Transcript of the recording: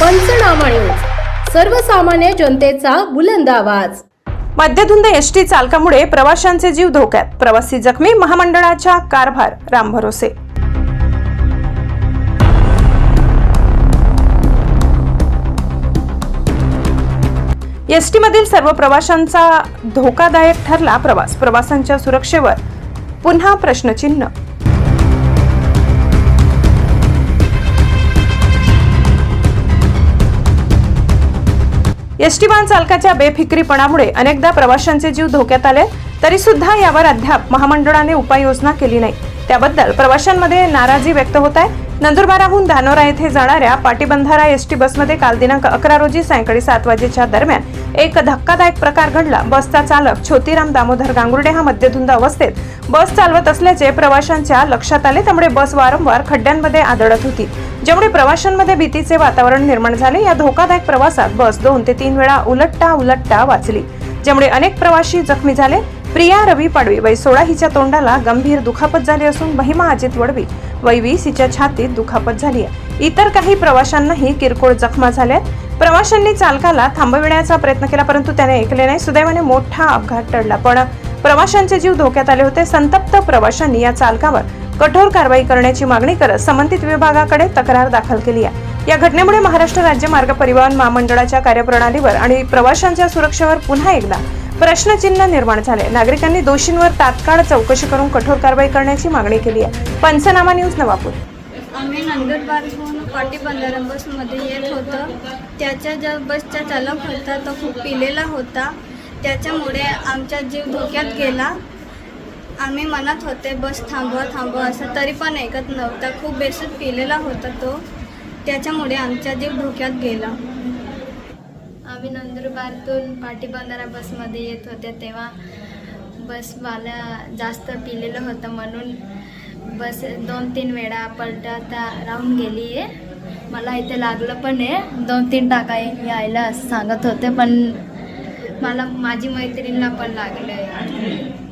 पंचनामा न्यूज. सर्वसामान्य जनतेचा बुलंद आवाज. मध्यधुंद एसटी चालकामुळे प्रवाशांचे जीव धोक्यात. प्रवासी जखमी महामंडळाच्या कारभार. रामभरोसे एसटीमधील सर्व प्रवाशांचा धोकादायक ठरला प्रवास. प्रवासांच्या सुरक्षेवर पुन्हा प्रश्नचिन्ह. एसटी वाहन चालकाच्या बेफिक्रीपणामुळे अनेकदा प्रवाशांचे जीव धोक्यात आले तरी सुद्धा यावर अद्याप महामंडळाने उपाययोजना केली नाही. त्याबद्दल प्रवाशांमध्ये नाराजी व्यक्त होत आहे. नंदुरबाराहून धानोरा येथे जाणाऱ्या पाटीबंधारा एस टी बसमध्ये काल दिनांक अकरा रोजी सायंकाळी सात वाजेच्या दरम्यान एक धक्कादायक प्रकार घडला. बसचा चालक छोतीराम दामोदर गांगुर्डे हा मद्यधुंद अवस्थेत बस चालवत असल्याचे प्रवाशांच्या लक्षात आले त्यामुळे बस वारंवार खड्ड्यांमध्ये आदळत होती. ज्यामुळे प्रवाशांमध्ये भीतीचे वातावरण निर्माण झाले. या धोकादायक प्रवासात बस दोन ते तीन वेळा उलटता उलटता वाचली. ज्यामुळे अनेक प्रवासी जखमी झाले. प्रिया रवी पाडवी वय सोळा हिच्या तोंडाला गंभीर दुखापत झाली असून महिमा अजित वडवी वय हिच्या छातीत दुखापत झाली आहे. इतर काही प्रवाशांनाही किरकोळ जखमा झाल्या आहेत. प्रवाशांनी चालकाला थांबविण्याचा प्रयत्न केला परंतु त्याने ऐकले नाही. सुदैवाने मोठा अपघात टळला. पण प्रवाशांचे जीव धोक्यात आले होते. संतप्त प्रवाशांनी या चालकावर कठोर कारवाई करण्याची मागणी करत संबंधित विभागाकडे तक्रार दाखल केली आहे. या घटनेमुळे महाराष्ट्र राज्य मार्ग परिवहन महामंडळाच्या कार्यप्रणालीवर आणि प्रवाशांच्या सुरक्षेवर पुन्हा एकदा प्रश्नचिन्ह निर्माण झाले. नागरिकांनी दोषींवर तात्काळ चौकशी करून कठोर कारवाई करण्याची मागणी केली आहे. पंचनामा न्यूज नवापूर. आम्ही नंदुरबारहून पाटी बंधारा बसमध्ये येत होतो. त्याच्या ज्या बसचा चालक होता तो खूप पिलेला होता. त्याच्यामुळे आमचा जीव धोक्यात गेला. आम्ही म्हणत होते बस थांबवा थांबवा असं तरी पण ऐकत नव्हता. खूप बेसूत पिलेला होता तो. त्याच्यामुळे आमचा जीव धोक्यात गेला. आम्ही नंदुरबारतून पाटीबंधारा बसमध्ये येत होते तेव्हा बसवाला जास्त पिलेलं होतं म्हणून बस दोन तीन वेळा पलटाता राहून गेली आहे. मला इथे लागलं पण आहे. दोन तीन टाका यायला असं सांगत होते पण मला माझी मैत्रिणीला पण लागलं आहे.